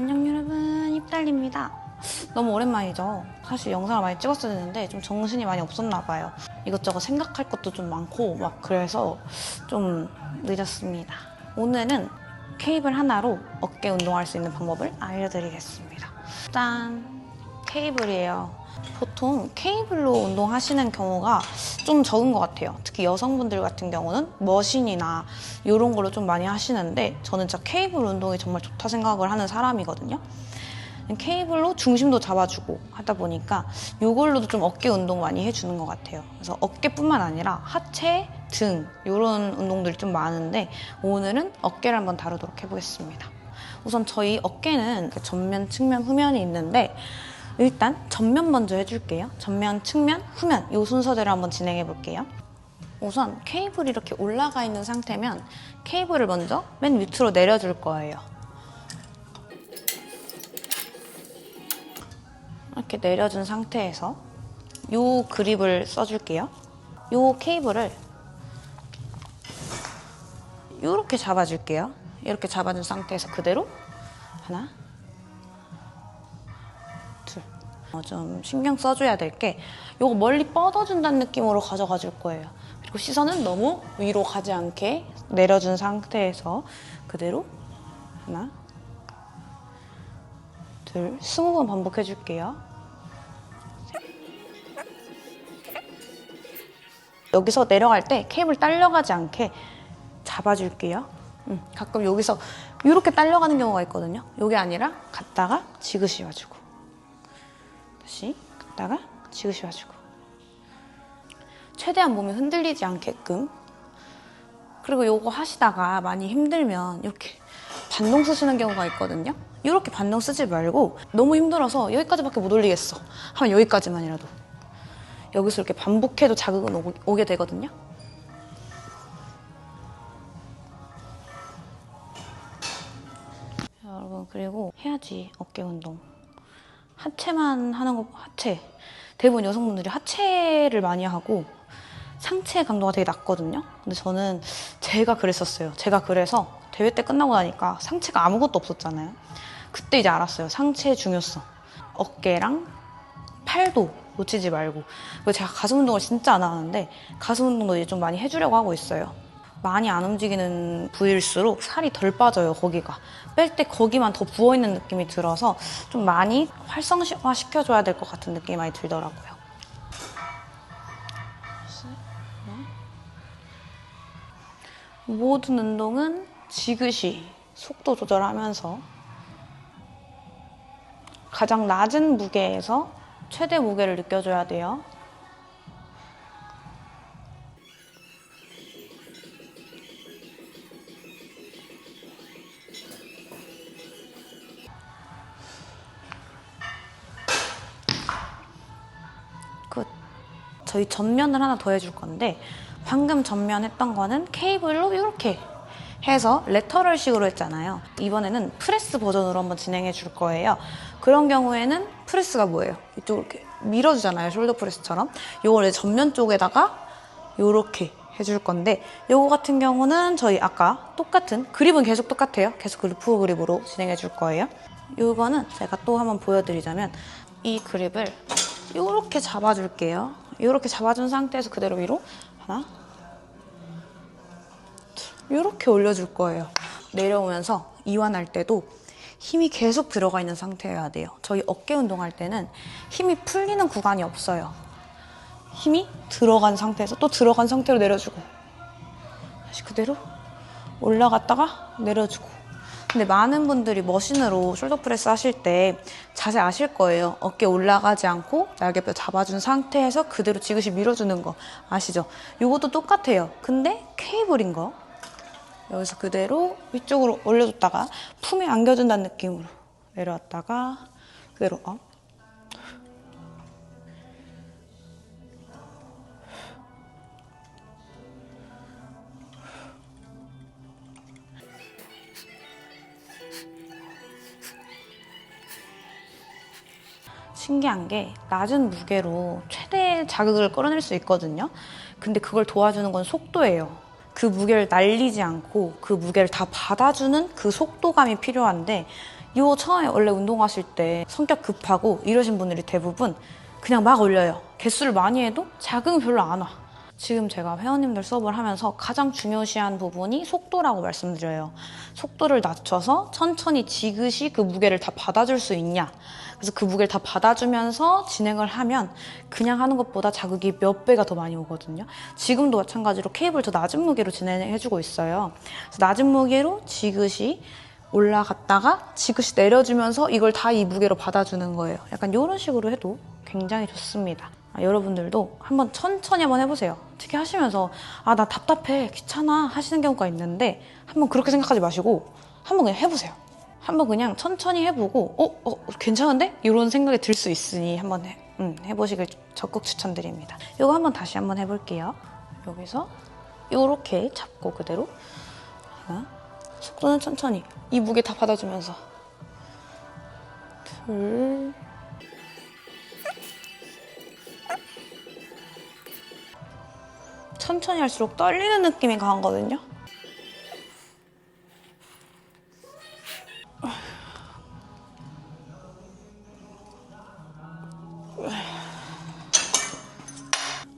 안녕 여러분. 입달리입니다. 너무 오랜만이죠? 사실 영상을 많이 찍었어야 되는데 좀 정신이 많이 없었나 봐요. 이것저것 생각할 것도 좀 많고 막 그래서 좀 늦었습니다. 오늘은 케이블 하나로 어깨 운동할 수 있는 방법을 알려드리겠습니다. 짠! 케이블이에요 보통 케이블로 운동하시는 경우가 좀 적은 것 같아요. 특히 여성분들 같은 경우는 머신이나 이런 걸로 좀 많이 하시는데 저는 진짜 케이블 운동이 정말 좋다 생각을 하는 사람이거든요. 케이블로 중심도 잡아주고 하다 보니까 이걸로도 좀 어깨 운동 많이 해주는 것 같아요. 그래서 어깨뿐만 아니라 하체, 등 이런 운동들이 좀 많은데 오늘은 어깨를 한번 다루도록 해보겠습니다. 우선 저희 어깨는 이렇게 전면, 측면, 후면이 있는데 일단 전면 먼저 해줄게요. 전면, 측면, 후면 이 순서대로 한번 진행해 볼게요. 우선 케이블이 이렇게 올라가 있는 상태면 케이블을 먼저 맨 밑으로 내려줄 거예요. 이렇게 내려준 상태에서 이 그립을 써줄게요. 이 케이블을 이렇게 잡아줄게요. 이렇게 잡아준 상태에서 그대로 하나, 어, 좀 신경 써줘야 될 게 요거 멀리 뻗어준다는 느낌으로 가져가 줄 거예요. 그리고 시선은 너무 위로 가지 않게 내려준 상태에서 그대로 하나, 둘, 스무 번 반복해 줄게요. 여기서 내려갈 때 케이블 딸려가지 않게 잡아줄게요. 음, 가끔 여기서 이렇게 딸려가는 경우가 있거든요. 이게 아니라 갔다가 지그시 와주고 다시 갔다가 지그시 와주고. 최대한 몸이 흔들리지 않게끔. 그리고 요거 하시다가 많이 힘들면 이렇게 반동 쓰시는 경우가 있거든요. 이렇게 반동 쓰지 말고 너무 힘들어서 여기까지밖에 못 올리겠어. 하면 여기까지만이라도. 여기서 이렇게 반복해도 자극은 오게 되거든요. 여러분 그리고 해야지 어깨 운동 하체만 하는 거 하체. 대부분 여성분들이 하체를 많이 하고 상체 강도가 되게 낮거든요. 근데 저는 제가 그랬었어요. 제가 그래서 대회 때 끝나고 나니까 상체가 아무것도 없었잖아요. 그때 이제 알았어요. 상체의 중요성. 어깨랑 팔도 놓치지 말고 제가 가슴 운동을 진짜 안 하는데 가슴 운동도 이제 좀 많이 해주려고 하고 있어요 많이 안 움직이는 부위일수록 살이 덜 빠져요 거기가 뺄 때 거기만 더 부어있는 느낌이 들어서 좀 많이 활성화 시켜줘야 될 것 같은 느낌이 많이 들더라고요 모든 운동은 지그시 속도 조절하면서 가장 낮은 무게에서 최대 무게를 느껴줘야 돼요. 저희 전면을 하나 더 해줄 건데 방금 전면 했던 거는 케이블로 이렇게 해서 레터럴식으로 했잖아요. 이번에는 프레스 버전으로 한번 진행해 줄 거예요. 그런 경우에는 프레스가 뭐예요? 이쪽으로 이렇게 밀어주잖아요. 숄더 프레스처럼. 요걸 전면 쪽에다가 요렇게 해줄 건데 요거 같은 경우는 저희 아까 똑같은 그립은 계속 똑같아요. 계속 그리프 그립으로 진행해 줄 거예요. 요거는 제가 또 한번 보여드리자면 이 그립을 요렇게 잡아줄게요. 요렇게 잡아준 상태에서 그대로 위로 하나 이렇게 올려줄 거예요. 내려오면서 이완할 때도 힘이 계속 들어가 있는 상태여야 돼요. 저희 어깨 운동할 때는 힘이 풀리는 구간이 없어요. 힘이 들어간 상태에서 또 들어간 상태로 내려주고 다시 그대로 올라갔다가 내려주고 근데 많은 분들이 머신으로 숄더 프레스 하실 때 자세 아실 거예요. 어깨 올라가지 않고 날개뼈 잡아준 상태에서 그대로 지그시 밀어주는 거 아시죠? 이것도 똑같아요. 근데 케이블인 거. 여기서 그대로 위쪽으로 올려줬다가 품에 안겨준다는 느낌으로 내려왔다가 그대로 업. 신기한 게 낮은 무게로 최대 자극을 끌어낼 수 있거든요. 근데 그걸 도와주는 건 속도예요. 그 무게를 날리지 않고 그 무게를 다 받아주는 그 속도감이 필요한데 요 처음에 원래 운동하실 때 성격 급하고 이러신 분들이 대부분 그냥 막 올려요. 개수를 많이 해도 자극이 별로 안 와. 지금 제가 회원님들 수업을 하면서 가장 중요시한 부분이 속도라고 말씀드려요. 속도를 낮춰서 천천히 지그시 그 무게를 다 받아줄 수 있냐. 그래서 그 무게를 다 받아주면서 진행을 하면 그냥 하는 것보다 자극이 몇 배가 더 많이 오거든요. 지금도 마찬가지로 케이블 더 낮은 무게로 진행해주고 있어요. 낮은 무게로 지그시 올라갔다가 지그시 내려주면서 이걸 다 이 무게로 받아주는 거예요. 약간 이런 식으로 해도 굉장히 좋습니다. 아, 여러분들도 한번 천천히 한번 해보세요. 특히 하시면서 아 나 답답해 귀찮아 하시는 경우가 있는데 한번 그렇게 생각하지 마시고 한번 그냥 해보세요. 한번 그냥 천천히 해보고 어, 어 괜찮은데 이런 생각이 들 수 있으니 한번 해, 음, 해보시길 적극 추천드립니다. 이거 한번 다시 한번 해볼게요. 여기서 이렇게 잡고 그대로 하나 속도는 천천히 이 무게 다 받아주면서 둘 천천히 할수록 떨리는 느낌이 강하거든요.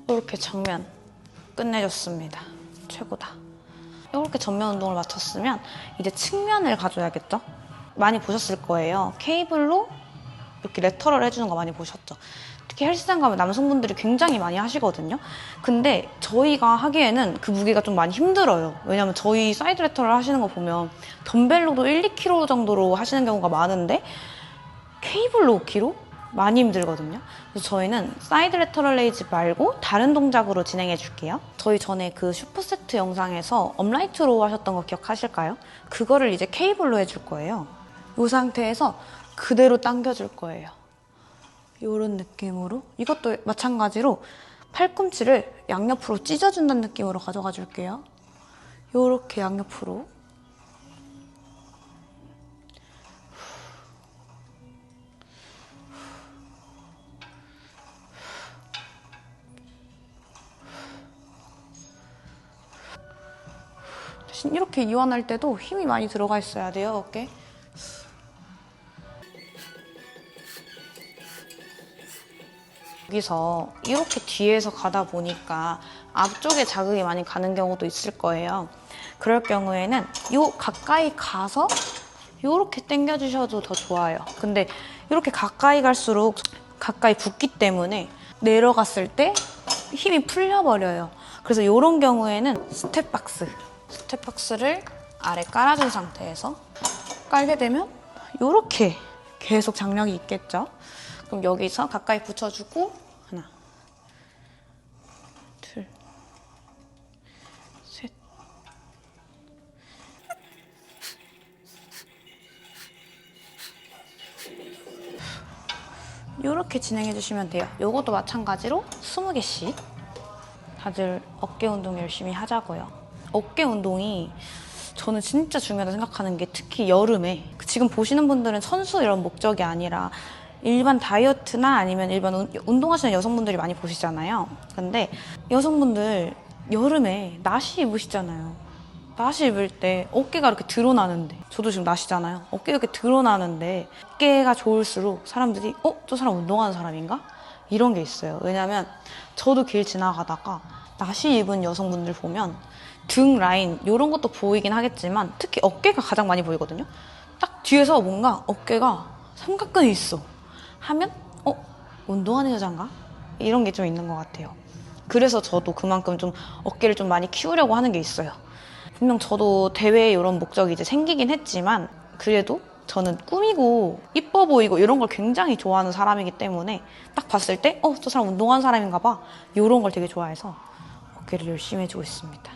이렇게 정면 끝내줬습니다. 최고다. 이렇게 전면 운동을 마쳤으면 이제 측면을 가져야겠죠? 많이 보셨을 거예요. 케이블로 이렇게 레터럴 해주는 거 많이 보셨죠? 특히 헬스장 가면 남성분들이 굉장히 많이 하시거든요. 근데 저희가 하기에는 그 무게가 좀 많이 힘들어요. 왜냐면 저희 사이드 레터럴 하시는 거 보면 덤벨로도 1, 2kg 정도로 하시는 경우가 많은데 케이블로 5kg? 많이 힘들거든요. 그래서 저희는 사이드 레터럴 레이즈 말고 다른 동작으로 진행해 줄게요. 저희 전에 그 슈퍼세트 영상에서 업라이트로 하셨던 거 기억하실까요? 그거를 이제 케이블로 해줄 거예요. 이 상태에서 그대로 당겨줄 거예요. 이런 느낌으로 이것도 마찬가지로 팔꿈치를 양옆으로 찢어준다는 느낌으로 가져가 줄게요. 이렇게 양옆으로 대신 이렇게 이완할 때도 힘이 많이 들어가 있어야 돼요, 어깨. 여기서 이렇게 뒤에서 가다 보니까 앞쪽에 자극이 많이 가는 경우도 있을 거예요. 그럴 경우에는 요 가까이 가서 이렇게 당겨주셔도 더 좋아요. 근데 이렇게 가까이 갈수록 가까이 붙기 때문에 내려갔을 때 힘이 풀려버려요. 그래서 이런 경우에는 스텝박스, 스텝박스를 아래 깔아준 상태에서 깔게 되면 이렇게 계속 장력이 있겠죠. 그럼 여기서 가까이 붙여주고 하나, 둘, 셋. 이렇게 진행해 주시면 돼요. 요것도 마찬가지로 20개씩 다들 어깨 운동 열심히 하자고요. 어깨 운동이 저는 진짜 중요하다 생각하는 게 특히 여름에 지금 보시는 분들은 선수 이런 목적이 아니라 일반 다이어트나 아니면 일반 운- 운동하시는 여성분들이 많이 보시잖아요. 근데 여성분들 여름에 나시 입으시잖아요. 나시 입을 때 어깨가 이렇게 드러나는데 저도 지금 나시잖아요. 어깨가 이렇게 드러나는데 어깨가 좋을수록 사람들이 어? 저 사람 운동하는 사람인가? 이런 게 있어요. 왜냐면 저도 길 지나가다가 나시 입은 여성분들 보면 등 라인 이런 것도 보이긴 하겠지만 특히 어깨가 가장 많이 보이거든요. 딱 뒤에서 뭔가 어깨가 삼각근이 있어 하면 어? 운동하는 여잔가? 이런 게 좀 있는 것 같아요. 그래서 저도 그만큼 좀 어깨를 좀 많이 키우려고 하는 게 있어요. 분명 저도 대회에 이런 목적이 이제 생기긴 했지만 그래도 저는 꾸미고 이뻐 보이고 이런 걸 굉장히 좋아하는 사람이기 때문에 딱 봤을 때 어, 저 사람 운동하는 사람인가 봐. 이런 걸 되게 좋아해서 어깨를 열심히 해주고 있습니다.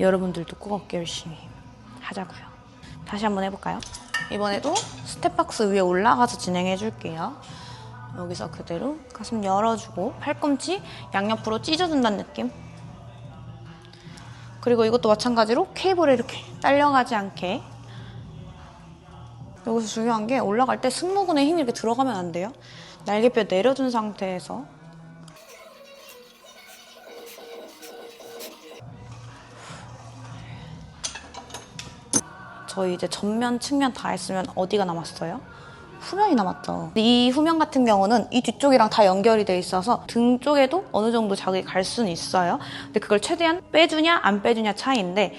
여러분들도 꼭 어깨 열심히 하자고요. 다시 한번 해볼까요? 이번에도 스텝박스 위에 올라가서 진행해 줄게요. 여기서 그대로 가슴 열어주고 팔꿈치 양옆으로 찢어준다는 느낌. 그리고 이것도 마찬가지로 케이블에 이렇게 딸려가지 않게 여기서 중요한 게 올라갈 때 승모근에 힘이 이렇게 들어가면 안 돼요. 날개뼈 내려준 상태에서 저희 이제 전면, 측면 다 했으면 어디가 남았어요? 후면이 남았죠. 이 후면 같은 경우는 이 뒤쪽이랑 다 연결이 돼 있어서 등 쪽에도 어느 정도 자극이 갈 수는 있어요. 근데 그걸 최대한 빼주냐 안 빼주냐 차이인데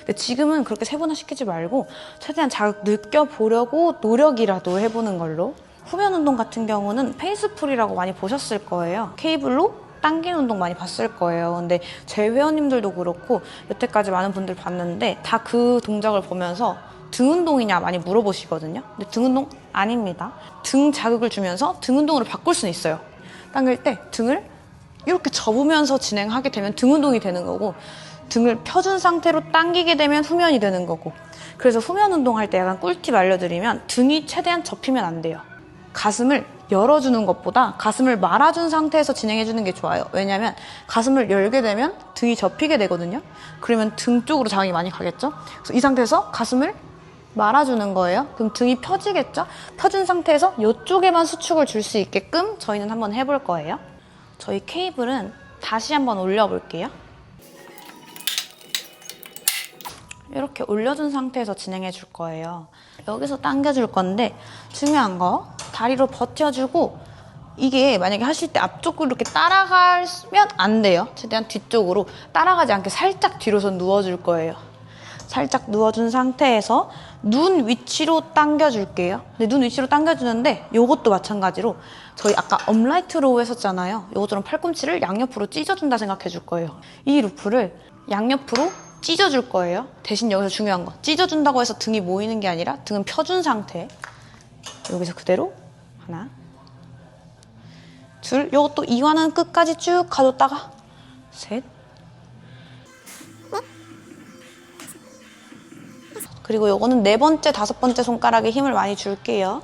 근데 지금은 그렇게 세분화시키지 말고 최대한 자극 느껴보려고 노력이라도 해보는 걸로 후면 운동 같은 경우는 페이스풀이라고 많이 보셨을 거예요. 케이블로 당기는 운동 많이 봤을 거예요. 근데 제 회원님들도 그렇고 여태까지 많은 분들 봤는데 다 그 동작을 보면서 등 운동이냐 많이 물어보시거든요. 근데 등 운동 아닙니다. 등 자극을 주면서 등 운동으로 바꿀 수는 있어요. 당길 때 등을 이렇게 접으면서 진행하게 되면 등 운동이 되는 거고 등을 펴준 상태로 당기게 되면 후면이 되는 거고 그래서 후면 운동할 때 약간 꿀팁 알려드리면 등이 최대한 접히면 안 돼요. 가슴을 열어주는 것보다 가슴을 말아준 상태에서 진행해주는 게 좋아요. 왜냐면 가슴을 열게 되면 등이 접히게 되거든요. 그러면 등 쪽으로 자극이 많이 가겠죠. 그래서 이 상태에서 가슴을 말아주는 거예요. 그럼 등이 펴지겠죠? 펴진 상태에서 이쪽에만 수축을 줄 수 있게끔 저희는 한번 해볼 거예요. 저희 케이블은 다시 한번 올려볼게요. 이렇게 올려준 상태에서 진행해 줄 거예요. 여기서 당겨줄 건데 중요한 거 다리로 버텨주고 이게 만약에 하실 때 앞쪽으로 이렇게 따라가면 안 돼요. 최대한 뒤쪽으로 따라가지 않게 살짝 뒤로서 누워줄 거예요. 살짝 누워준 상태에서 눈 위치로 당겨줄게요. 근데 눈 위치로 당겨주는데 이것도 마찬가지로 저희 아까 업라이트 로우 했었잖아요. 이것처럼 팔꿈치를 양옆으로 찢어준다 생각해 줄 거예요. 이 루프를 양옆으로 찢어줄 거예요. 대신 여기서 중요한 거 찢어준다고 해서 등이 모이는 게 아니라 등은 펴준 상태. 여기서 그대로 하나 둘 이것도 이완은 끝까지 쭉 가뒀다가 셋 그리고 요거는 네 번째, 다섯 번째 손가락에 힘을 많이 줄게요.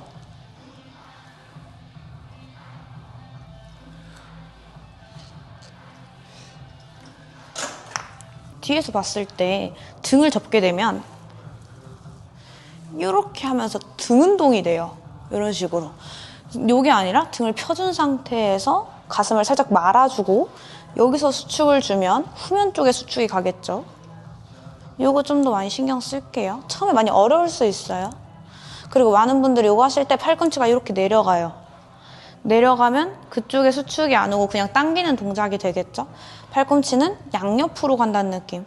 뒤에서 봤을 때 등을 접게 되면 이렇게 하면서 등 운동이 돼요. 이런 식으로. 요게 아니라 등을 펴준 상태에서 가슴을 살짝 말아주고 여기서 수축을 주면 후면 쪽에 수축이 가겠죠. 요거 좀 더 많이 신경 쓸게요. 처음에 많이 어려울 수 있어요. 그리고 많은 분들이 요거 하실 때 팔꿈치가 이렇게 내려가요. 내려가면 그쪽에 수축이 안 오고 그냥 당기는 동작이 되겠죠? 팔꿈치는 양옆으로 간다는 느낌.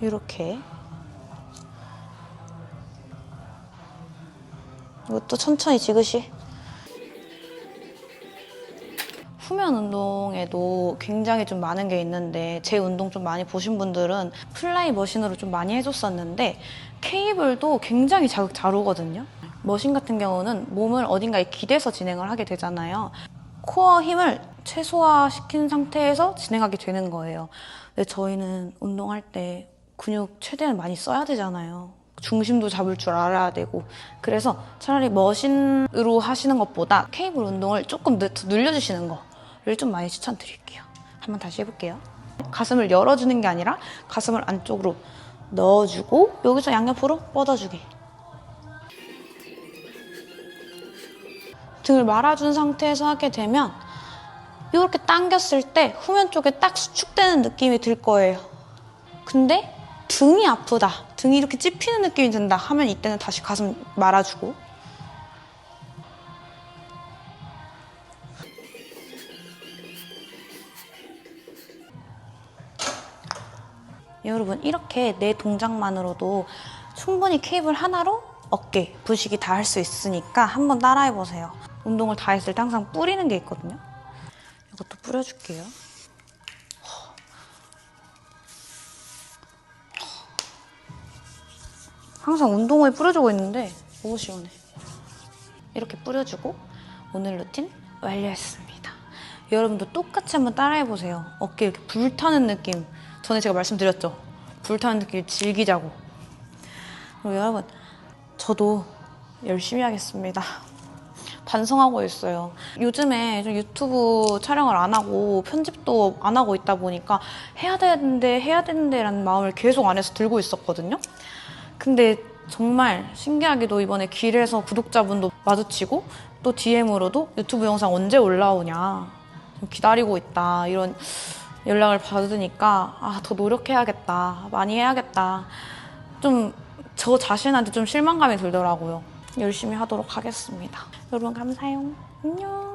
이렇게. 이것도 천천히 지그시. 후면 운동에도 굉장히 좀 많은 게 있는데 제 운동 좀 많이 보신 분들은 플라이 머신으로 좀 많이 해줬었는데 케이블도 굉장히 자극 잘 오거든요. 머신 같은 경우는 몸을 어딘가에 기대서 진행을 하게 되잖아요. 코어 힘을 최소화시킨 상태에서 진행하게 되는 거예요. 근데 저희는 운동할 때 근육 최대한 많이 써야 되잖아요. 중심도 잡을 줄 알아야 되고 그래서 차라리 머신으로 하시는 것보다 케이블 운동을 조금 더 늘려주시는 거를 좀 많이 추천드릴게요. 한번 다시 해볼게요. 가슴을 열어주는 게 아니라 가슴을 안쪽으로 넣어주고 여기서 양옆으로 뻗어주기. 등을 말아준 상태에서 하게 되면 이렇게 당겼을 때 후면 쪽에 딱 수축되는 느낌이 들 거예요. 근데 등이 아프다, 등이 이렇게 찝히는 느낌이 든다 하면 이때는 다시 가슴 말아주고 이렇게 내 동작만으로도 충분히 케이블 하나로 어깨, 부식이 다 할 수 있으니까 한번 따라해보세요. 운동을 다 했을 때 항상 뿌리는 게 있거든요. 이것도 뿌려줄게요. 항상 운동을 뿌려주고 있는데 너무 시원해. 이렇게 뿌려주고 오늘 루틴 완료했습니다. 여러분도 똑같이 한번 따라해보세요. 어깨 이렇게 불타는 느낌. 전에 제가 말씀드렸죠. 불타는 느낌을 즐기자고. 그리고 여러분, 저도 열심히 하겠습니다. 반성하고 있어요. 요즘에 좀 유튜브 촬영을 안 하고 편집도 안 하고 있다 보니까 해야 되는데 해야 되는데 라는 마음을 계속 안에서 들고 있었거든요. 근데 정말 신기하게도 이번에 길에서 구독자분도 마주치고 또 DM으로도 유튜브 영상 언제 올라오냐 좀 기다리고 있다 이런 연락을 받으니까 아 더 노력해야겠다 많이 해야겠다 좀 저 자신한테 좀 실망감이 들더라고요. 열심히 하도록 하겠습니다. 여러분 감사해요. 안녕.